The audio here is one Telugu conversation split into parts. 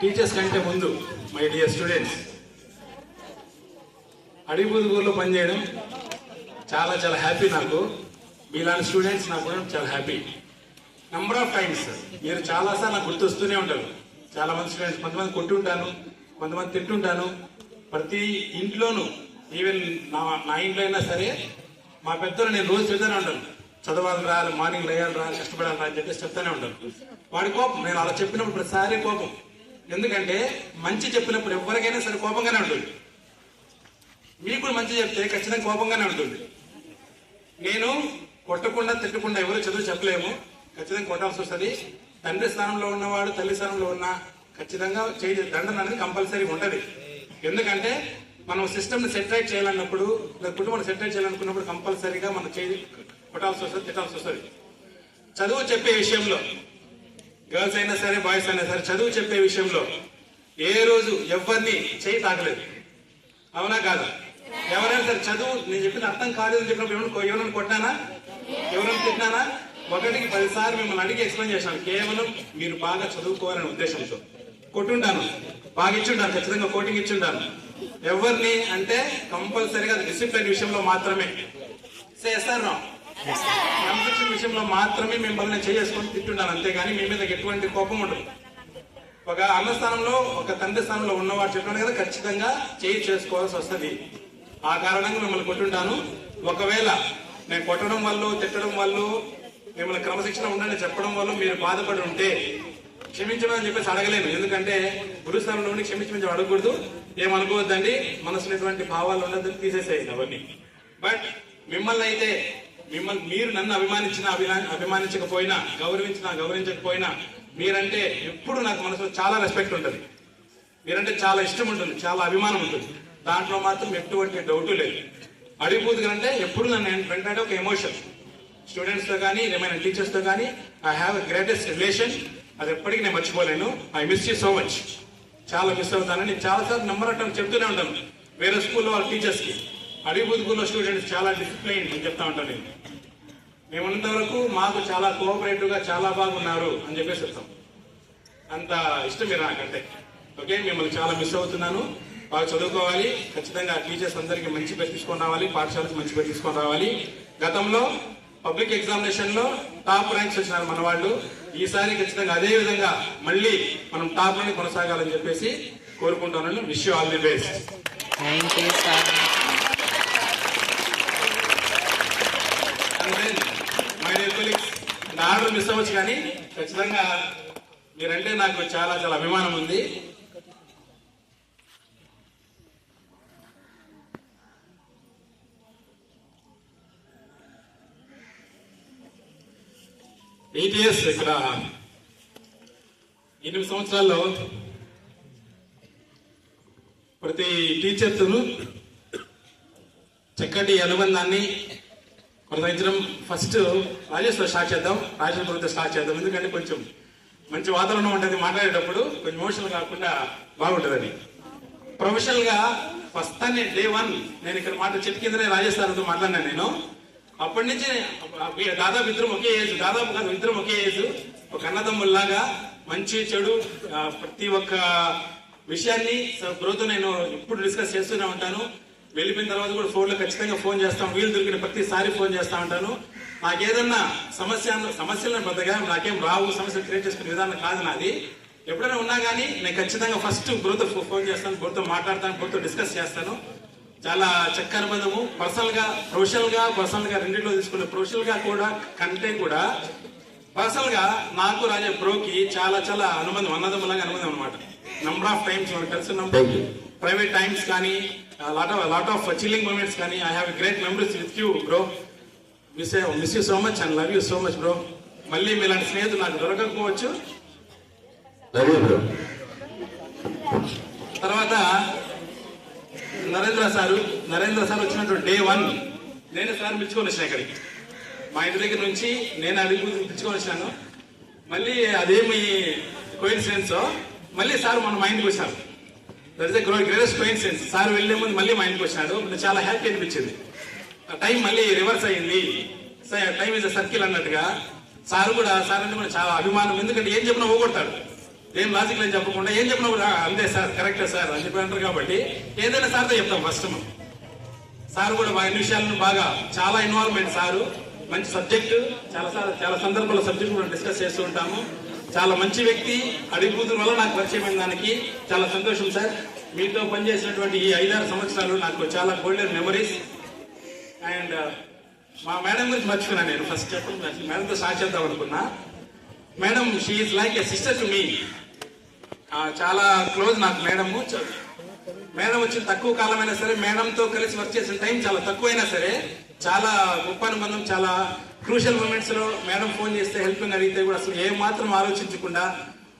టీచర్స్ కంటే ముందు మై డియర్ స్టూడెంట్స్ అడిగిబుదుగురులో పనిచేయడం చాలా చాలా హ్యాపీ నాకు. మీలాంటి స్టూడెంట్స్ నాకు చాలా హ్యాపీ. నెంబర్ ఆఫ్ టైమ్స్ మీరు చాలాసార్లు నాకు గుర్తొస్తూనే ఉంటారు. చాలా మంది స్టూడెంట్స్ కొంతమంది కొట్టుంటాను కొంతమంది తింటుంటాను. ప్రతి ఇంట్లోనూ ఈవెన్ నా నా ఇంట్లో అయినా సరే మా పెద్దలు నేను రోజు చెప్తానే ఉంటాను. చదవాలి రా మార్నింగ్ లేయాలి రా కష్టపడాలి రా అని చెప్పేసి చెప్తానే ఉంటాను. వాడి కోపం నేను అలా చెప్పినప్పుడు ప్రతిసారి కోపం. ఎందుకంటే మంచి చెప్పినప్పుడు ఎవరికైనా సరే కోపంగానే ఉంటుంది. మీకు కూడా మంచి చెప్తే ఖచ్చితంగా కోపంగానే ఉంటుంది. నేను కొట్టకుండా తిట్టకుండా ఎవరు చదువు చెప్పలేము. ఖచ్చితంగా కొట్టాల్సి వస్తుంది. తండ్రి స్థానంలో ఉన్నవాడు తల్లి స్థానంలో ఉన్న ఖచ్చితంగా చేయ దండన అనేది కంపల్సరీ ఉంటుంది. ఎందుకంటే మనం సిస్టమ్ని సెటరేట్ చేయాలన్నప్పుడు లేదా కుటుంబం సెటరేట్ చేయాలనుకున్నప్పుడు కంపల్సరీగా మనం చేయి కొట్టాల్సి వస్తుంది తిట్టాల్సి వస్తుంది. చదువు చెప్పే విషయంలో గర్ల్స్ అయినా సరే బాయ్స్ అయినా సరే చదువు చెప్పే విషయంలో ఏ రోజు ఎవరిని చేయి తాకలేదు. అవునా కాదా? ఎవరైనా సరే చదువు నేను చెప్పిన అర్థం కాలేదు అని చెప్పినప్పుడు ఎవరైనా ఎవరైనా కొట్టానా? ఎవరైనా తిట్టానా? ఒకటికి పదిసార్లు మిమ్మల్ని అడిగి ఎక్స్ప్లెయిన్ చేశాను. కేవలం మీరు బాగా చదువుకోవాలనే ఉద్దేశంతో. కొట్టుంటాను. బాగా ఇచ్చుంటాను ఖచ్చితంగా కోటింగ్ ఇచ్చుంటాను. ఎవరిని అంటే కంపల్సరీగా డిసిప్లిన్ విషయంలో మాత్రమే. చేస్తారు కన్స్ట్రక్షన్ విషయంలో మాత్రమే మిమ్మల్ని చేసుకొని తిట్టున్నాను అంతేగాని మీ మీద ఎటువంటి కోపం ఉండదు. ఒక అన్న స్థానంలో ఒక తండ్రి స్థానంలో ఉన్నవాడు చెప్పాను కదా ఖచ్చితంగా చేయి చేసుకోవాల్సి వస్తుంది. ఆ కారణంగా మిమ్మల్ని కొట్టుంటాను. ఒకవేళ నేను కొట్టడం వల్ల తిట్టడం వల్ల మిమ్మల్ని క్రమశిక్షణ ఉండని చెప్పడం వల్ల మీరు బాధపడి ఉంటే క్షమించమని చెప్పేసి అడగలేను. ఎందుకంటే గురుస్థానంలో ఉండి క్షమించమని అడగకూడదు. ఏమనుకోవద్దండి మనసులో ఎటువంటి భావాలు ఉండదని తీసేసేయండి అవన్నీ. బట్ మిమ్మల్ని అయితే మిమ్మల్ని మీరు నన్ను అభిమానించిన అభిమానించకపోయినా గౌరవించినా గౌరవించకపోయినా మీరంటే ఎప్పుడు నాకు మనసులో చాలా రెస్పెక్ట్ ఉంటుంది. మీరంటే చాలా ఇష్టం ఉంటుంది చాలా అభిమానం ఉంటుంది. దాంట్లో మాత్రం ఎటువంటి డౌట్ లేదు. అడిగిపోతుంది అంటే ఎప్పుడు నన్ను వెంటనే ఒక ఎమోషన్ స్టూడెంట్స్తో కానీ ఏమైనా టీచర్స్తో కానీ ఐ హ్యావ్ గ్రేటెస్ట్ రిలేషన్ అది ఎప్పటికీ నేను మర్చిపోలేను. I miss you so much చాలా మిస్ అవుతానని నేను చాలా నెంబర్ అట్టం చెప్తూనే ఉంటాను. వేరే స్కూల్లో వాళ్ళ టీచర్స్కి కి స్టూడెంట్స్ చాలా డిసిప్లైన్ అని చెప్తా ఉంటాను నేను. మేమున్నంత వరకు మాకు చాలా కోఆపరేటివ్గా చాలా బాగున్నారు అని చెప్పేసి చెప్తాం. అంత ఇష్టం మీరు నాకంటే. ఓకే? మిమ్మల్ని చాలా మిస్ అవుతున్నాను. బాగా చదువుకోవాలి. ఖచ్చితంగా టీచర్స్ అందరికీ మంచి పేరు తీసుకొని రావాలి. పాఠశాలకు మంచి పేరు తీసుకొని రావాలి. గతంలో పబ్లిక్ ఎగ్జామినేషన్లో టాప్ ర్యాంక్స్ వచ్చినారు మన వాళ్ళు. ఈసారి ఖచ్చితంగా అదే విధంగా మళ్ళీ మనం టాప్లోనే కొనసాగాలని చెప్పేసి కోరుకుంటానని wish all the best. Thank you sir my dear colleagues నా ఆర్డర్ మిస్ అవ్వచ్చు కానీ ఖచ్చితంగా మీరంటే నాకు చాలా చాలా అభిమానం ఉంది. ఎయిట్ ఇయర్స్ ఇక్కడ. ఎనిమిది సంవత్సరాల్లో ప్రతి టీచర్తోనూ చక్కటి అనుబంధాన్ని కొనసాగించడం ఫస్ట్ రాజేశ్వర స్టార్ట్ చేద్దాం. రాజేశ్వరంతో స్టార్ట్ చేద్దాం. ఎందుకంటే కొంచెం మంచి వాతావరణం ఉంటుంది. మాట్లాడేటప్పుడు కొంచెం ఎమోషనల్ కాకుండా బాగుంటుందని ప్రొఫెషనల్గా ఫస్ట్ నేను డే వన్ నేను ఇక్కడ మాట చెట్టు కిందనే రాజేశ్వరంతో మాట్లాడినాను నేను. అప్పటి నుంచి దాదాపు ఇద్దరం ఒకే ఏజ్ దాదాపు కాదు ఇద్దరం ఒకే ఏజ్ ఒక అన్నదమ్ముల్లాగా మంచి చెడు ప్రతి ఒక్క విషయాన్ని బ్రోతో నేను ఎప్పుడు డిస్కస్ చేస్తూనే ఉంటాను. వెళ్ళిపోయిన తర్వాత కూడా ఫోన్లో ఖచ్చితంగా ఫోన్ చేస్తాం. వీలు దొరికిన ప్రతిసారి ఫోన్ చేస్తా ఉంటాను. నాకేదన్నా సమస్య సమస్యలను పెద్దగా నాకేం రావు. సమస్యలు క్రియేట్ చేసుకునే విధానం కాదు నాది. ఎప్పుడైనా ఉన్నా కానీ నేను ఖచ్చితంగా ఫస్ట్ బ్రోతో ఫోన్ చేస్తాను బ్రోతో మాట్లాడతాను బ్రోతో డిస్కస్ చేస్తాను. చాలా చక్కని అనుబంధము. పర్సనల్గా ప్రొఫెషనల్గా పర్సనల్గా రెండింటిలో తీసుకునే ప్రొఫెషనల్గా కూడా కంటే కూడా పర్సనల్గా నాకు రాజా బ్రోకి చాలా చాలా అనుబంధం అన్నదమ్ములాగా అనుబంధం అనమాట నంబర్ ఆఫ్ టైమ్స్ తెలుసున్నాం ప్రైవేట్ టైమ్స్ కానీ lot of lot of chilling moments కానీ I have great memories with you bro miss miss you so much and love you so much bro మళ్ళీ మీలాంటి స్నేహితులు నాకు దొరకకపోవచ్చు. తర్వాత నరేంద్ర సారు నరేంద్ర సార్ వచ్చినట్టు డే వన్. నేను సార్ పిలుచుకొని వచ్చిన ఇక్కడికి. మా ఇంటి దగ్గర నుంచి నేను అడిగి పిలుచుకొని వచ్చాను మళ్ళీ అదేమి కోయిన్సిడెన్స్ మళ్ళీ సార్ మన మా ఇంటికి వచ్చారు. That is greatest coincidence sir వెళ్ళే ముందు మళ్ళీ మా ఇంటికి వచ్చాడు. చాలా హ్యాపీ అనిపించింది. టైం మళ్ళీ రివర్స్ అయింది టైం ఇస్ సర్కిల్ అన్నట్టుగా సార్ కూడా సార్ అంటే కూడా చాలా అభిమానం. ఎందుకంటే ఏం చెప్పినా ఊగొడతాడు. ఏం లాజిక్ అని చెప్పకుండా ఏం చెప్పినా కూడా అంతే సార్ కరెక్టే సార్ అని చెప్పి అంటారు కాబట్టి ఏదైనా సార్తో చెప్తాం ఫస్ట్ మనం. సార్ కూడా మా అన్ని విషయాలను బాగా చాలా ఇన్వాల్వ్మెంట్ సారు. మంచి సబ్జెక్టు చాలా సార్ చాలా సందర్భంలో సబ్జెక్ట్ కూడా డిస్కస్ చేస్తూ ఉంటాము. చాలా మంచి వ్యక్తి. అడిగిపోతున్న వల్ల నాకు పరిచయమైన దానికి చాలా సంతోషం సార్. మీతో పనిచేసినటువంటి ఈ ఐదారు సంవత్సరాలు నాకు చాలా గోల్డెన్ మెమరీస్ అండ్ మా మేడం గురించి మర్చిపోయినా నేను ఫస్ట్ చెప్పడం మేడంతో స్టార్ట్ అనుకున్నా madam she like a sister to me చాలా క్లోజ్ నాకు మేడము మేడం వచ్చిన తక్కువ కాలమైనా సరే మేడంతో కలిసి వర్క్ చేసిన టైం చాలా తక్కువైనా సరే చాలా గొప్ప అనుబంధం చాలా క్రూషియల్ మూమెంట్స్లో మేడం ఫోన్ చేస్తే హెల్పింగ్ అడిగితే కూడా అసలు ఏ మాత్రం ఆలోచించకుండా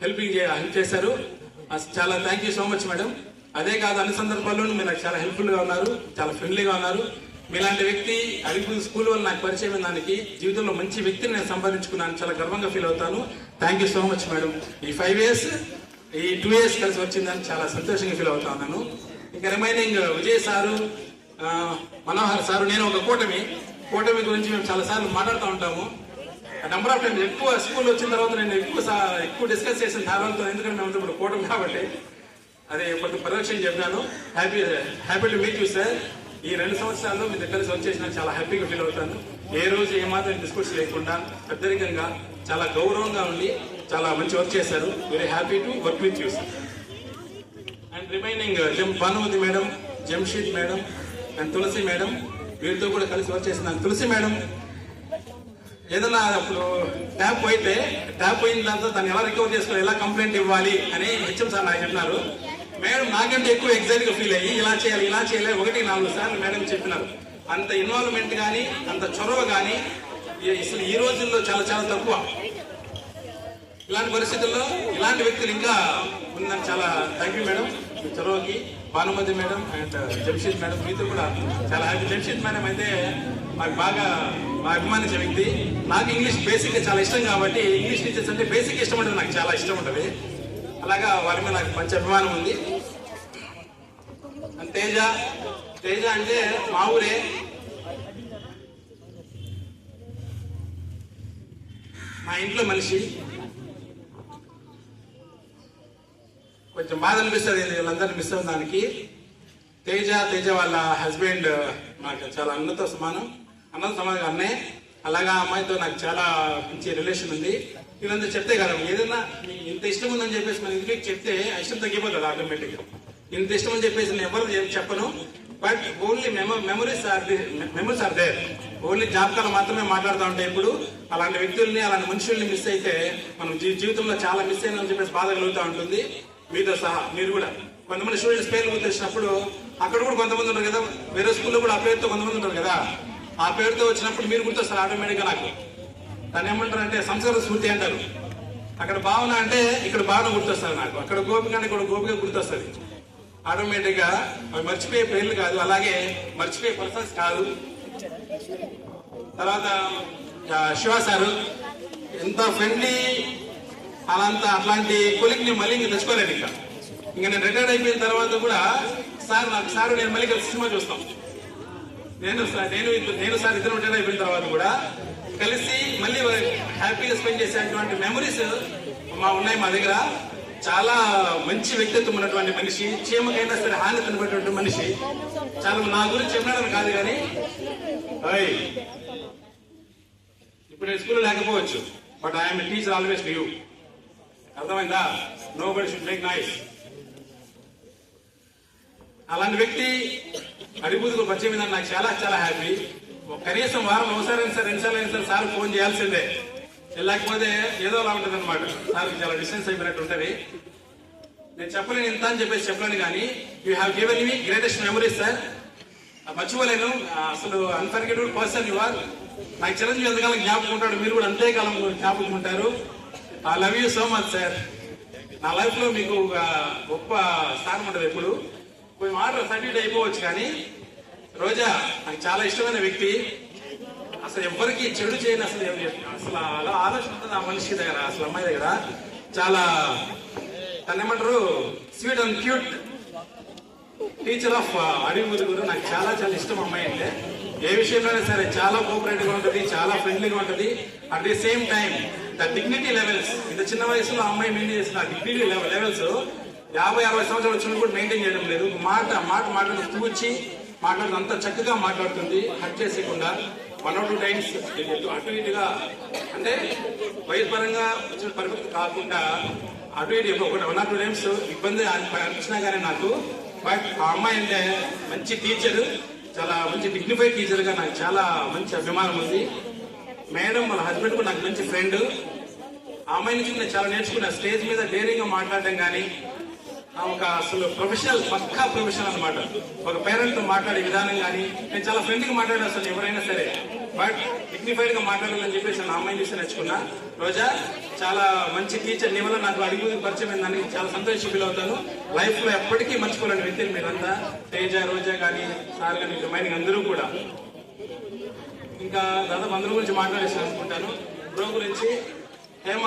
హెల్పింగ్ హెల్ప్ చేశారు. అసలు చాలా thank you so much madam. అదే కాదు అన్ని సందర్భాల్లోనూ మీరు నాకు చాలా హెల్ప్ఫుల్గా ఉన్నారు చాలా ఫ్రెండ్లీగా ఉన్నారు. మీలాంటి వ్యక్తి అడిగి స్కూల్ వల్ల నాకు పరిచయం దానికి జీవితంలో మంచి వ్యక్తిని నేను సంపాదించుకున్నాను. చాలా గర్వంగా ఫీల్ అవుతాను. Thank you so much madam. ఈ ఫైవ్ ఇయర్స్ ఈ టూ ఇయర్స్ కలిసి వచ్చిందని చాలా సంతోషంగా ఫీల్ అవుతా ఉన్నాను. ఇంకా remaining Vijay sir Manohar sir నేను ఒక కూటమి. కూటమి గురించి మేము చాలా సార్లు మాట్లాడుతూ ఉంటాము. నెంబర్ ఆఫ్ టైమ్స్ ఎక్కువ స్కూల్ వచ్చిన తర్వాత నేను ఎక్కువ ఎక్కువ డిస్కస్ చేసిన ధారాలతో ఎందుకంటే మేము ఇప్పుడు కూటమి కాబట్టి. అది కొంత పరోక్షం చెప్పాను. Happy happy to meet you sir ఈ రెండు సంవత్సరాల్లో మీ దగ్గర వర్క్ చాలా హ్యాపీగా ఫీల్ అవుతాను ఏ రోజు ఏమాత్రం డిస్కస్ లేకుండా పెద్దరికంగా చాలా గౌరవంగా ఉండి చాలా మంచి వర్క్ చేశారు. Very happy to work with you sir and remaining Jammu Bhanumati madam Jamshid madam and Tulasi madam వీరితో కూడా కలిసి వర్క్ చేస్తున్నాను తులసి మేడం. ఏదన్నా అప్పుడు ట్యాప్ పోయితే ట్యాప్ పోయిన దాంతో దాన్ని ఎలా రికవర్ చేసుకోవాలి ఎలా కంప్లైంట్ ఇవ్వాలి అని హెచ్ఎం సార్ నాకు చెప్పినారు. మేడం నాకంటే ఎక్కువ ఎగ్జైట్ ఫీల్ అయ్యి ఇలా చేయాలి ఇలా చేయాలి ఒకటి నాలుగు సార్లు మేడం చెప్పినారు. అంత ఇన్వాల్వ్మెంట్ కానీ అంత చొరవ కానీ అసలు ఈ రోజుల్లో చాలా చాలా తక్కువ. ఇలాంటి పరిస్థితుల్లో ఇలాంటి వ్యక్తులు ఇంకా ఉందని చాలా thank you madam. చొరవకి Bhanumati madam and Jamshid madam మీతో కూడా చాలా హ్యాపీ జంషీద్ మేడం అయితే నాకు బాగా మా అభిమానించే వ్యక్తి. నాకు ఇంగ్లీష్ బేసిక్ చాలా ఇష్టం కాబట్టి ఇంగ్లీష్ టీచర్స్ అంటే బేసిక్ ఇష్టం ఉంటుంది నాకు చాలా ఇష్టం ఉంటుంది. అలాగా వారి మీద నాకు మంచి అభిమానం ఉంది. తేజ తేజ అంటే మా ఊరే. మా ఇంట్లో మనిషి. కొంచెం బాధ అనిపిస్తుంది వీళ్ళందరినీ మిస్ అవ్వడానికి. దానికి తేజ తేజ వాళ్ళ హస్బెండ్ నాకు చాలా అన్నతో సమానం. అన్నతో సమానం అన్నే. అలాగా అమ్మాయితో నాకు చాలా మంచి రిలేషన్ ఉంది. వీళ్ళంతా చెప్తే కదా ఏదైనా ఇంత ఇష్టం ఉందని చెప్పేసి మన ఇంటికి చెప్తే ఆ ఇష్టం తగ్గిపోతుంది ఆటోమేటిక్గా. ఇంత ఇష్టం అని చెప్పేసి నేను ఎవరు చెప్పను. But only memo memories are the memories are there. Only జాబితాలు మాత్రమే మాట్లాడుతూ ఉంటాయి ఇప్పుడు అలాంటి వ్యక్తుల్ని అలాంటి మనుషుల్ని మిస్ అయితే మనం జీ- జీవితంలో చాలా మిస్ అయిందని చెప్పేసి బాధ కలుగుతూ ఉంటుంది. మీతో సహా మీరు కూడా. కొంతమంది స్టూడెంట్స్ పేర్లు గుర్తించినప్పుడు అక్కడ కూడా కొంతమంది ఉంటారు కదా వేరే స్కూల్లో కూడా ఆ పేరుతో కొంతమంది ఉంటారు కదా. ఆ పేరుతో వచ్చినప్పుడు మీరు గుర్తొస్తారు ఆటోమేటిక్గా నాకు. దాన్ని ఏమంటారు అంటే సంస్కృత స్మృతి అంటారు. అక్కడ భావన అంటే ఇక్కడ భావన గుర్తొస్తారు నాకు. అక్కడ గోపిక అంటే ఇక్కడ గోపిక గుర్తొస్తుంది. ఆటోమేటిక్గా అవి మర్చిపోయే పేర్లు కాదు అలాగే మర్చిపోయే పర్సన్స్ కాదు. తర్వాత శివ సారు ఎంత ఫ్రెండ్లీ అలాంత అట్లాంటి కొలిక్ నేను మళ్ళీ ఇంకా తెచ్చుకోలేదు ఇంకా. ఇంకా నేను రిటైర్డ్ అయిపోయిన తర్వాత కూడా సార్ నాకు సార్ నేను మళ్ళీ కలిసి సినిమా చూస్తాం. నేను సార్ నేను నేను సార్ ఇద్దరు రిటైర్ అయిపోయిన తర్వాత కూడా కలిసి మళ్ళీ హ్యాపీగా స్పెండ్ చేసేటువంటి మెమరీస్ మా ఉన్నాయి మా దగ్గర. చాలా మంచి వ్యక్తిత్వం ఉన్నటువంటి మనిషి చీమకైనా సరే హాని తినబడినటువంటి మనిషి. చాలా నా గురించి చెప్పినాడని కాదు కానీ ఇప్పుడు నేను స్కూల్లో లేకపోవచ్చు but I'm teacher always you అర్థమైందా? నో బడి షుడ్ మేక్ నైస్ అలాంటి వ్యక్తి అడిబుద్దుకు పరిచయం మీద నాకు చాలా చాలా హ్యాపీ కనీసం వారం ఒకసారి సార్ రెండుసార్లు అయినా సార్ సార్ ఫోన్ చేయాల్సిందే. లేకపోతే ఏదో అలా ఉంటుంది అనమాట సార్ చాలా డిస్టెన్స్ అయిపోయినట్టు ఉంటుంది. నేను చెప్పలేను ఇంత అని చెప్పేసి చెప్పలేను కానీ you have given me greatest memories sir మర్చిపోలేను. అసలు అన్ఫర్గెటబుల్ పర్సన్ యు ఆర్ నాకు చిరంజీవి ఎంతకాలం జ్ఞాపకం ఉంటాడు మీరు కూడా అంతే కాలం జ్ఞాపకం ఉంటారు. I love you so much sir నా లైఫ్లో మీకు ఒక గొప్ప స్థానం ఉంటుంది ఎప్పుడు. కొన్ని మాటలు సర్టిఫికేట్ అయిపోవచ్చు కానీ రోజా నాకు చాలా ఇష్టమైన వ్యక్తి. అసలు ఎవరికి చెడు చేయని అసలు అసలు అలా ఆలోచన ఉంటుంది ఆ మనిషి దగ్గర అసలు అమ్మాయి దగ్గర. చాలా దాన్ని ఏమంటారు? Sweet and cute teacher of అడవి గురు. నాకు చాలా చాలా ఇష్టం అమ్మాయి అంటే. ఏ విషయంలోనే సరే చాలా కోఆపరేటివ్గా ఉంటుంది చాలా ఫ్రెండ్లీగా ఉంటుంది. At the same time the dignity levels ఇంత చిన్న వయసులో ఆ అమ్మాయి మెయింటైన్ చేసిన డిగ్నిటీ లెవెల్స్ యాభై అరవై సంవత్సరాలు వచ్చిన కూడా మెయింటైన్ చేయడం లేదు. మాట మాట మాట్లాడి తూచి మాట్లాడుతూ అంత చక్కగా మాట్లాడుతుంది. హట్ చేసేయకుండా వన్ ఆర్ టూ టైమ్స్ అటు ఇటుగా అంటే వయస్పరంగా వచ్చిన పరిస్థితి కాకుండా అటు ఇటు ఒకటి వన్ ఆర్ టూ టైమ్స్ ఇబ్బంది అనిపించినా కానీ నాకు. బట్ ఆ అమ్మాయి అంటే మంచి టీచర్ చాలా మంచి డిగ్నిఫైడ్ టీచర్గా నాకు చాలా మంచి అభిమానం ఉంది. మేడం మన హస్బెండ్ కూడా నాకు మంచి ఫ్రెండ్ అమ్మాయి నుంచి నేను చాలా నేర్చుకున్నా. స్టేజ్ మీద డేరింగ్గా మాట్లాడడం కానీ ఒక అసలు ప్రొఫెషనల్ పక్కా ప్రొఫెషనల్ అన్నమాట. ఒక పేరెంట్తో మాట్లాడే విధానం కానీ నేను చాలా ఫ్రెండ్గా మాట్లాడే అసలు ఎవరైనా సరే. బట్ డిగ్నిఫైడ్గా మాట్లాడాలని చెప్పేసి నేను ఆ అమ్మాయిని చూసి నేర్చుకున్నా. రోజా చాలా మంచి టీచర్ నీ వల్ల నాకు అడిగి పరిచయం అయిందని చాలా సంతోషం ఫీల్ అవుతాను. లైఫ్లో ఎప్పటికీ మర్చిపోలేని వ్యక్తులు మీరంతా. తేజ రోజా కానీ సార్ కానీ మైనింగ్ అందరూ కూడా. ఇంకా దాదాపు అందరి గురించి మాట్లాడేసి అనుకుంటాను బ్రో గురించి హేమ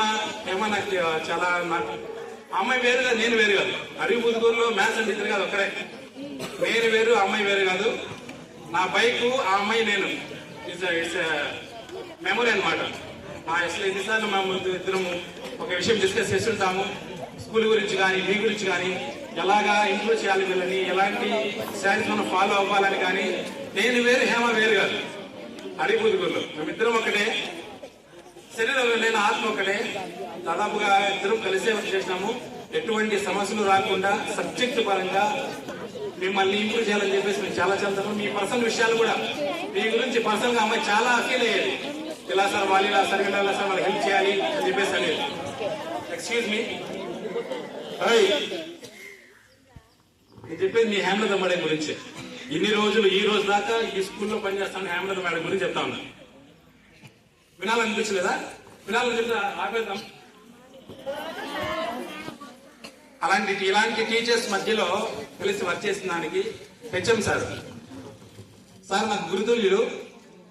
హేమ నాకు చాలా నాకు ఆ అమ్మాయి వేరు కాదు నేను వేరు కాదు. అరివి పుదుగూరులో మ్యాథ్స్ అండ్ ఇద్దరు కాదు ఒకరే నేను వేరు ఆ అమ్మాయి వేరు కాదు. నా బైక్ ఆ అమ్మాయి నేను. ఇట్స్ ఇట్స్ మెమొరీ అనమాట మా అసలు ఎన్నిసార్లు మేము ఇద్దరము ఒక విషయం డిస్కస్ చేస్తుంటాము. స్కూల్ గురించి కానీ మీ గురించి కానీ ఎలాగా ఇంప్రూవ్ చేయాలి వీళ్ళని ఎలాంటి శారీస్ మనం ఫాలో అవ్వాలని కానీ నేను వేరు హేమ వేరు కాదు. అడిగిపోతుగురులో మేమిద్దరం ఒకటే. శరీరం లేని ఆత్మ ఒకటే. దాదాపుగా ఇద్దరం కలిసే చేసినాము. ఎటువంటి సమస్యలు రాకుండా సబ్జెక్ట్ పరంగా మిమ్మల్ని ఇంప్రూవ్ చేయాలని చెప్పేసి మేము చాలా చాలా మీ పర్సనల్ విషయాలు కూడా మీ గురించి పర్సనల్గా అమ్మాయి చాలా అఫీల్ అయ్యేది. ఇలా సార్ వాళ్ళు ఇలా సార్ ఇలా సార్ వాళ్ళకి హెల్ప్ చేయాలి అని చెప్పేసి అనేది. ఎక్స్క్యూజ్ మీ నేను చెప్పేది మీ హేమలత దమ్మడే గురించి. ఇన్ని రోజులు ఈ రోజు దాకా ఈ స్కూల్లో పనిచేస్తాను హేమలత మేడం గురించి చెప్తా ఉన్నా. వినాలనిపించలేదా? వినాలని చెప్తే ఆపేద్దాం. అలాంటి ఇలాంటి టీచర్స్ మధ్యలో కలిసి వర్క్ చేసిన దానికి హెచ్ఎం సార్. సార్ నాకు గురుతుల్యులు.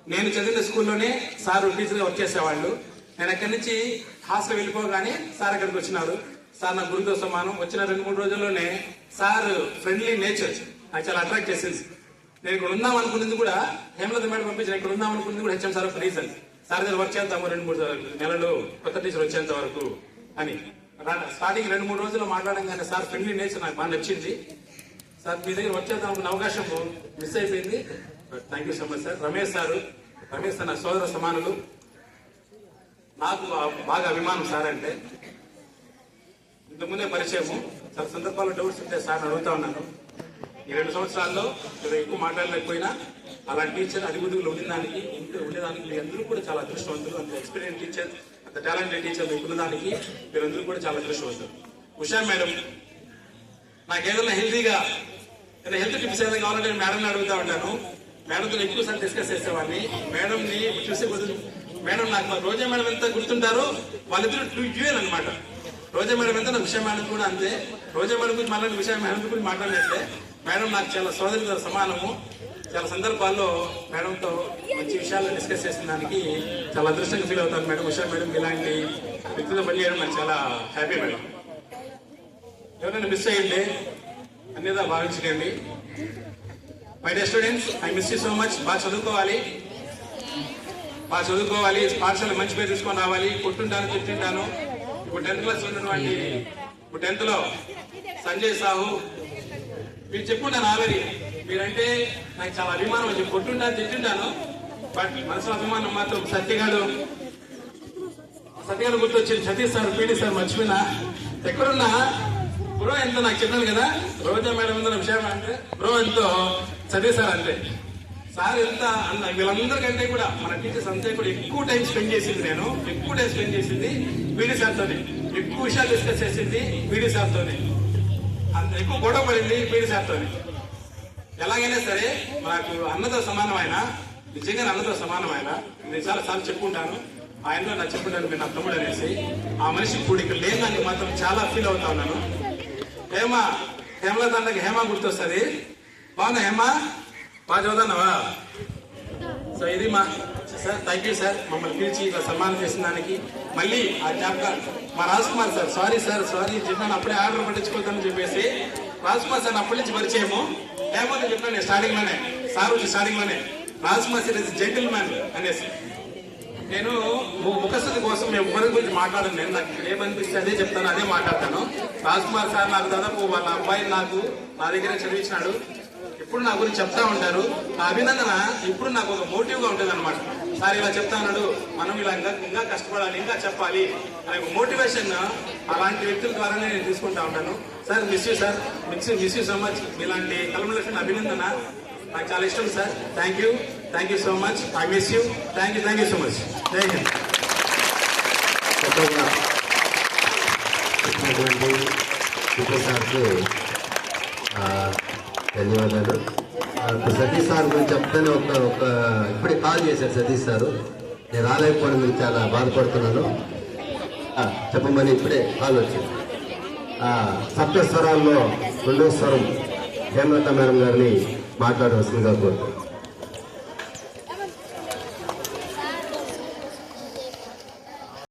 నేను చదివిన స్కూల్లోనే సార్ టీచర్గా వర్క్ చేసేవాళ్ళు. నేను అక్కడి నుంచి హాస్టల్ వెళ్ళిపోగానే సార్ అక్కడికి వచ్చినారు. సార్ నాకు గురుతో సమానం. వచ్చిన రెండు మూడు రోజుల్లోనే సార్ ఫ్రెండ్లీ నేచర్. నాకు చాలా అట్రాక్ట్ చేసింది. నేను ఇక్కడ ఉందాం అనుకున్నది కూడా హేమలత మేడం పంపించిన. ఇక్కడ ఉందాం అనుకున్నది కూడా హెచ్ఎం సార్ ఒక రీజన్ సార్ దగ్గర వర్క్ చేద్దాము రెండు మూడు నెలలు కొత్త టీచర్ వచ్చేంత వరకు అని. స్టార్టింగ్ రెండు మూడు రోజులు మాట్లాడంగానే సార్ ఫ్రెండ్లీ నేచర్ నాకు బాగా నచ్చింది. సార్ మీ దగ్గర వచ్చేద్దాం అనుకున్న అవకాశం మిస్ అయిపోయింది. Thank you so much sir Ramesh sir Ramesh sir నా సోదర సమానులు. నాకు బాగా అభిమానం సార్ అంటే. ఇంతకుముందే పరిచయము. చాలా సందర్భాల్లో డౌట్స్ ఉంటే సార్ అడుగుతా ఉన్నాను. ఈ రెండు సంవత్సరాల్లో నేను ఎక్కువ మాట్లాడలేకపోయినా అలాంటి టీచర్ అడిగుడుగులు ఉండేదానికి ఇంట్లో ఉండేదానికి మీరందరూ కూడా చాలా అదృష్టవంతులు. అంత ఎక్స్పీరియన్స్ టీచర్ అంత టాలెంటెడ్ టీచర్ మీకు ఉన్నదానికి మీరందరూ కూడా చాలా అదృష్టవంతులు. ఉషా మేడం నాకు ఏదైనా హెల్తీగా నేను హెల్త్ టిప్స్ ఏదైనా కావాలంటే నేను మేడంని అడుగుతా ఉంటాను. మేడంతో ఎక్కువ సార్లు డిస్కస్ చేసేవాడిని. మేడం ని చూసే కొద్ది మేడం నాకు రోజా మేడం ఎంత గుర్తుంటారో వాళ్ళిద్దరు టూ డ్యూయల్ అనమాట రోజా మేడం ఎంత నా విషయం మేడం కూడా అంతే. రోజా మేడం గురించి మాట్లాడిన విషయం మేడం గురించి మాట్లాడినట్లే. మేడం నాకు చాలా సోదరితో సమానము. చాలా సందర్భాల్లో మేడంతో మంచి విషయాలు డిస్కస్ చేసిన దానికి చాలా అదృష్టంగా ఫీల్ అవుతాను మేడం. ఉషా మేడం ఇలాంటి వ్యక్తితో పనిచేయడం నాకు చాలా హ్యాపీ మేడం. ఎవరైనా మిస్ అయ్యండి అన్నిదా భావించకండి. My day students I miss you so much బాగా చదువుకోవాలి. బాగా చదువుకోవాలి. పాఠశాల మంచి పేరు తీసుకొని రావాలి. కొట్టుంటాను తిట్టుంటాను. ఇప్పుడు టెన్త్ క్లాస్ ఉన్నటువంటి ఇప్పుడు టెన్త్లో సంజయ్ సాహు మీరు చెప్పుంటాను ఆల్రెడీ. మీరంటే నాకు చాలా అభిమానం వచ్చి కొట్టుంటాను తిట్టుంటాను. బట్ మనసులో అభిమానం మాత్రం సత్యగాడు సత్యగాడు గుర్తొచ్చింది సతీష్ సార్ పీడి సార్ మర్చిపోయినా ఎక్కడున్నా? బ్రో ఎంతో నాకు చెప్పాను కదా. రోజా మేడం ఎంతో విషయం అంటే బ్రో ఎంతో సతీష్ సార్ అంతే సార్ ఎంత అన్న వీళ్ళందరికంటే కూడా మన టీచర్స్ అంతే కూడా ఎక్కువ టైం స్పెండ్ చేసింది నేను. ఎక్కువ టైం స్పెండ్ చేసింది వీడి సార్తోనే. ఎక్కువ విషయాలు డిస్కస్ చేసింది వీడి సార్తోనే. అంత ఎక్కువ గొడవ పడింది పీడి సార్తోనే ఎలాగైనా సరే నాకు అన్నతో సమానమైన నిజంగా అన్నతో సమానమైన నేను చాలా సార్లు చెప్పుకుంటాను. ఆయనలో నా చెప్పుకుంటాను మీరు నా తమ్ముడు అనేసి ఆ మనిషి ఇప్పుడు ఇక్కడ లేదని మాత్రం చాలా ఫీల్ అవుతా ఉన్నాను. హేమ హేమల దండకి హేమ గుర్తొస్తుంది. బాగున్నా హేమ? బాగా చదువుతున్నావా? సో ఇది మా సార్ థ్యాంక్ యూ సార్ మమ్మల్ని పిలిచి ఇలా సన్మానం చేసిన దానికి మళ్ళీ ఆ జ్ఞాపకం మా Raj Kumar sir sorry sir sorry చెప్పాను అప్పుడే ఆర్డర్ పట్టించుకోవద్దని చెప్పేసి రాజ్ కుమార్ సార్ అప్పటి నుంచి పరిచయము. లేకపోతే చెప్పాను నేను స్టార్టింగ్లోనే సార్ వచ్చి స్టార్టింగ్లోనే Raj Kumar sir is gentleman అనేసి. నేను ము- ముఖస్థుతి కోసం మేము ఒకరి గురించి మాట్లాడను నేను నాకు ఏమనిపిస్తే అదే చెప్తాను అదే మాట్లాడతాను. రాజ్ కుమార్ సార్ నాకు దాదాపు వాళ్ళ అబ్బాయి నాకు నా దగ్గర చదివించినాడు. ఇప్పుడు నా గురించి చెప్తా ఉంటారు. నా అభినందన ఇప్పుడు నాకు ఒక మోటివ్గా ఉంటుంది అనమాట సార్ ఇలా చెప్తాన్నాడు మనం ఇలా ఇంకా ఇంకా కష్టపడాలి ఇంకా చెప్పాలి అనే ఒక మోటివేషన్ అలాంటి వ్యక్తుల ద్వారానే నేను తీసుకుంటా ఉంటాను. Sir miss you sir miss miss you so much ఇలాంటి కలమలక్ష్మి అభినందన నాకు చాలా ఇష్టం sir thank you thank you so much I miss you thank you thank you so much thank you కొత్తగా ధన్యవాదాలు. సతీష్ సార్ గురించి చెప్తానే ఒక ఒక ఇప్పుడే కాల్ చేశారు సతీష్ సారు. నేను రాలేకపోవడం గురించి చాలా బాధపడుతున్నాను. చెప్పమని ఇప్పుడే కాల్ వచ్చింది. సప్త స్వరాల్లో రెండో స్వరం హేమలత మేడం గారిని మాట్లాడవలసిందిగా కోరుతున్నాను.